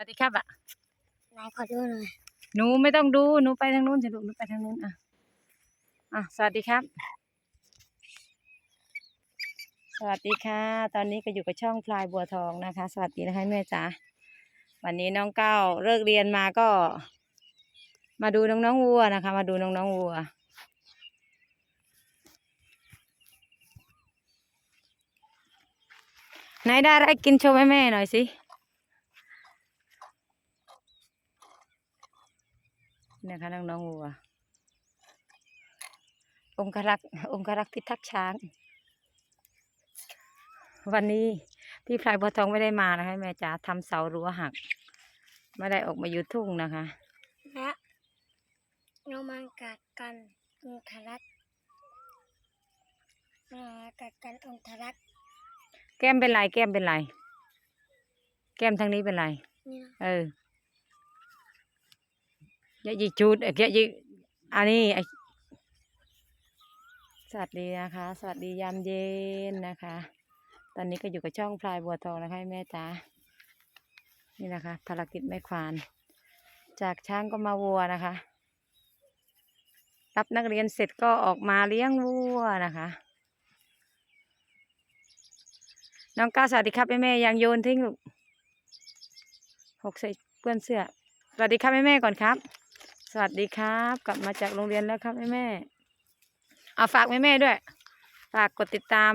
สวัสดีครับอะนายขอดูหน่อยหนูไม่ต้องดูหนูไปทางนู้นสิลูกหนูไปทางนู้นอะอะสวัสดีครับ สวัสดีค่ะ ตอนนี้ก็อยู่กับช่องพลายบัวทองนะคะ สวัสดีนะคะแม่จ๋าวันนี้น้องก้าวเลิกเรียนมาก็ มาดูน้องๆวัวนะคะ มาดูน้องๆวัวไหนได้อะไรกินโชว์แม่แม่ๆหน่อยสิ นี่ยค่ะน้องๆวัว องครักษ์องครักษ์พิทักษ์ช้าง วันนี้พี่พลายบัวทองไม่ได้มานะคะแม่จ๋าทำเสารั้วหัก ไม่ได้ออกมาอยู่ทุ่งนะคะและเรามากัดกันองครักษ์มากัดกันองครักษ์แก้มเป็นไรแก้มเป็นไร แก้มทางนี้เป็นไร นี่นะเอออ ย่ายิจูดเอ้ยอย่ายิอันนี้สวัสดีนะคะ สวัสดียามเย็นนะคะ ตอนนี้ก็อยู่กับช่องพลายบัวทองนะคะแม่จ๋านี่นะคะ ภารกิจแม่ควาน จากช้างก็มาวัวนะคะ รับนักเรียนเสร็จก็ออกมาเลี้ยงวัวนะคะ น้องก้าวสวัสดีครับแม่แม่ยังโยนทิ้งลูกหกใส่เปื้อนเสื้อสวัสดีครับแม่แม่ก่อนครับ สวัสดีครับ กลับมาจากโรงเรียนแล้วครับแม่แม่ๆเอาฝากแม่แม่ๆด้วย ฝากกดติดตาม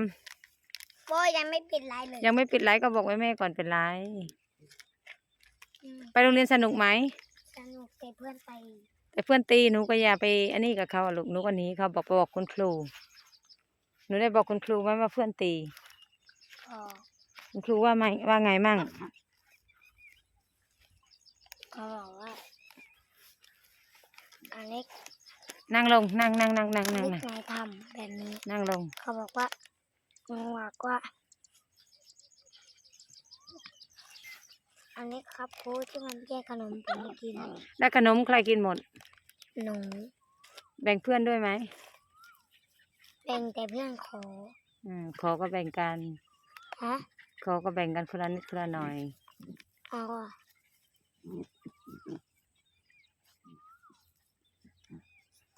โอ้ยยังไม่ปิดไลน์เลย ยังไม่ปิดไลค์ก็บอกแม่แม่ๆก่อนเป็นไลค์อืมไปโรงเรียนสนุกไหมสนุกแต่เพื่อนไปแต่เพื่อนตีหนูก็อย่าไปอันนี้กับเขาอะลูกหนูก็หนีเขาบอกไปบอกคุณครูหนูได้บอกคุณครูไหมว่าเพื่อนตี พอคุณครูว่าไม่ว่าไงมั่ง เขาบอกว่าอันนี้ นั่งลงนั่งนั่งนั่งนั่งนั่งนินั่กงนายทำแบบนี้ นั่งลง เขาบอกว่ามึงบอกว่า อันนี้ครับครูที่มันแยกขนมผมไม่กิน แล้วขนมใครกินหมด หนู แบ่งเพื่อนด้วยไหม แบ่งแต่เพื่อนขออืมขอก็แบ่งกันฮะขอก็แบ่งกันคนละนิดคนละหน่อย เอาอะ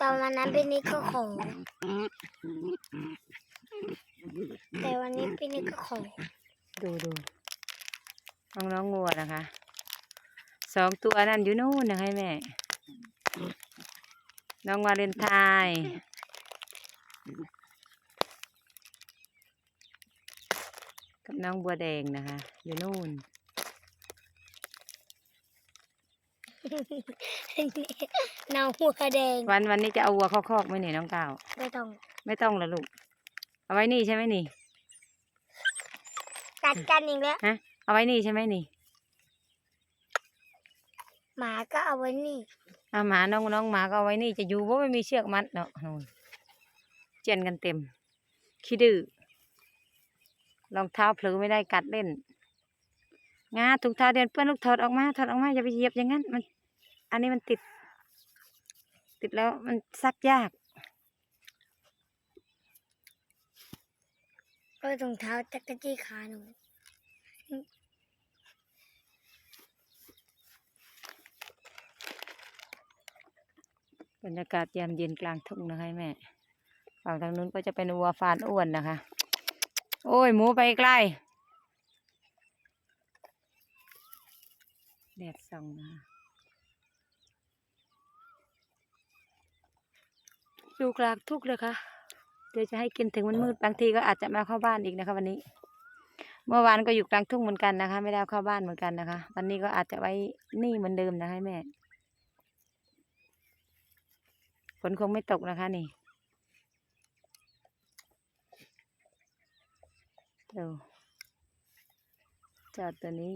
ตอนวันนั้นพี่นิกก็ขอ แต่วันนี้พี่นิกก็ขอ ดูดูน้องน้องงัวนะคะ สองตัวนั่นอยู่นู่นนะให้แม่ น้องวาเลนไทน์กับน้องบัวแดงนะคะ อยู่นู่น เนาหัวแดงวันวันนี้จะเอาวัวเข้าคอกไหมนี่น้องก้าวไม่ต้อง ไม่ต้องละลูก เอาไว้นี่ใช่ไหมนี่กัดกันอีกแล้วฮะเอาไว้นี่ใช่ไหมนี่ หมาก็เอาไว้นี่เอาหมาน้องน้องหมาก็เอาไว้นี่จะอยู่เพราะไม่มีเชือกมัดเนาะโน่นเจียนกันเต็มขี้ดื้อรองเท้าเผลอไม่ได้กัดเล่นงาถุงเท้าเดินเปื้อนลูกถอดออกมาถอดออกมาอย่าไปเหยียบอย่างนั้นมัน อันนี้มันติด ติดแล้วมันซักยากก็ถุงเท้าจักรจี้ขาหนูบรรยากาศยามเย็นกลางทุ่งนะคะแม่ฝั่งทางนู้นก็จะเป็นวัวฟานอ้วนนะคะ โอ้ย หมูไปใกล้แดดส่องนะคะ ดูกลางทุกเลยค่ะ เดี๋ยวจะให้กินถึงมันมืดบางทีก็อาจจะมาเข้าบ้านอีกนะคะ วันนี้ เมื่อวานก็อยู่กลางทุ่งเหมือนกันนะคะ ไม่ได้เข้าบ้านเหมือนกันนะคะ วันนี้ก็อาจจะไว้นี่เหมือนเดิมนะคะแม่ฝนคงไม่ตกนะคะนี่เดูเจอดตัวนี้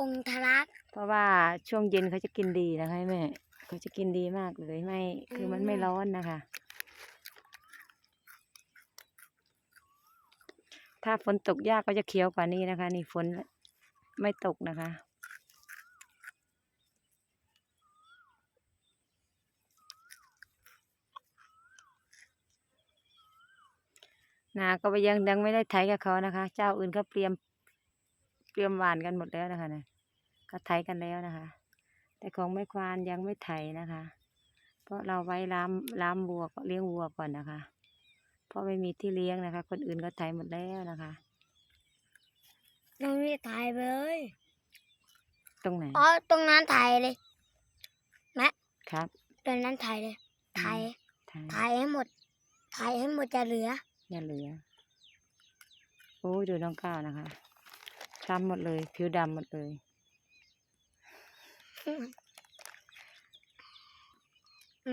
องค์ทรักษ์เพราะว่าช่วงเย็นเขาจะกินดีนะคะแม่เขาจะกินดีมากเลยไม่คือมันไม่ร้อนนะคะ ถ้าฝนตกยากก็จะเขียวกว่านี้นะคะ นี่ฝนไม่ตกนะคะ นาก็ไปยังยังไม่ได้ไถกับเขานะคะ เจ้าอื่นเขาเตรียมเตรียมหวานกันหมดแล้วนะคะเนี่ย ก็ไถกันแล้วนะคะ แต่ของแม่ควานยังไม่ไถนะคะ เพราะเราไว้ล้ามล้ามวัวก็เลี้ยงวัวก่อนนะคะ เพราะไม่มีที่เลี้ยงนะคะ คนอื่นก็ไถหมดแล้วนะคะน้องนี่ถ่ายไปเลย ตรงไหน อ๋อ ตรงนั้นถ่ายเลยครับ ตรงนั้นถ่ายเลยถ่ายไถถ่ายให้หมดถ่ายให้หมดจะเหลือ อย่าเหลือ โอ้ยดูน้องก้าวนะคะคล้ำหมดเลย ผิวดำหมดเลย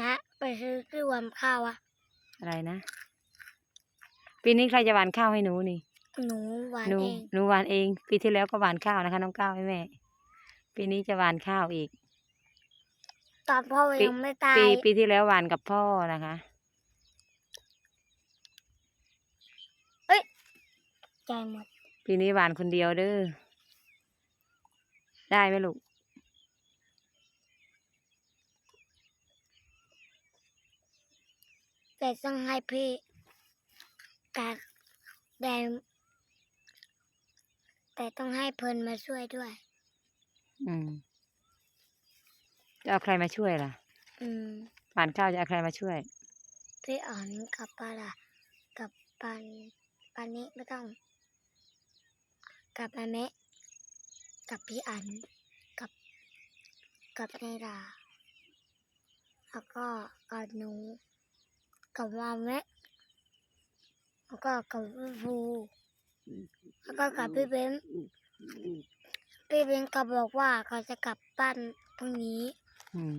นะไปซื้อที่วำข้าวอะอะไรนะ ปีนี้ใครจะหวานข้าวให้หนูนี่ หนูหวานหนูเองหนูหวานเอง ปีที่แล้วก็หวานข้าวนะคะน้องก้าวให้แม่ ปีนี้จะหวานข้าวอีก ตอนพ่อปียังไม่ตายปีปีที่แล้วหวานกับพ่อนะคะใจหมด ปีนี้หวานคนเดียวเด้อ ได้ไหมลูก แต่ต้องให้พี่กากแดงแต่ต้องให้เพิ่นมาช่วยด้วย อืม จะเอาใครมาช่วยล่ะ อืมหวานข้าวจะเอาใครมาช่วย พี่อ่อนกับปลาละกับปันปันนี้ไม่ต้อง กับแม่เมะกับพี่อัน กับ กับนายดาแล้วก็กับหนู กับวาเมะแล้วก็กับพี่ฟูแล้วก็กับพี่เบนพี่เบนก็บอกว่าเขาจะกลับบ้านพรุ่งนี้อืม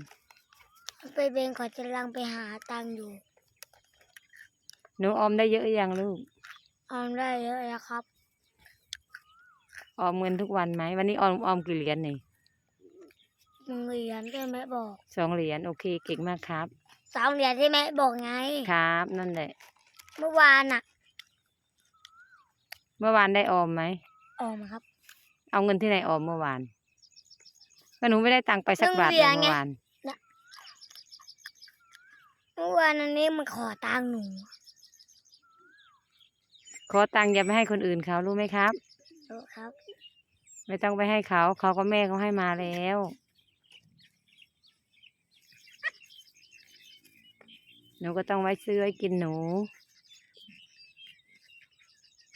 พี่เบนเขาจะลังไปหาตังค์อยู่หนูออมได้เยอะหรือยังลูก ออมได้เยอะแล้วครับ ออมเงินทุกวันไหม วันนี้ออมออมกี่เหรียญนี่หนึ่งเหรียญที่แม่บอกสองเหรียญโอเคเก่งมากครับ สองเหรียญที่แม่บอกไง ครับ นั่นแหละ เมื่อวานน่ะเมื่อวานได้ออมไหม ออมครับ เอาเงินที่ไหนออมเมื่อวานก็หนูไม่ได้ตังค์ไปสักบาทเรื่องเลยเรียนไงเมื่อวาน เมื่อวานอันนี้มันขอตังค์หนู ขอตังค์อย่าไปให้คนอื่นเขารู้ไหมครับ รู้ครับ ไม่ต้องไปให้เขา เขาก็แม่เขาให้มาแล้ว หนูก็ต้องไว้ซื้อไว้กินหนู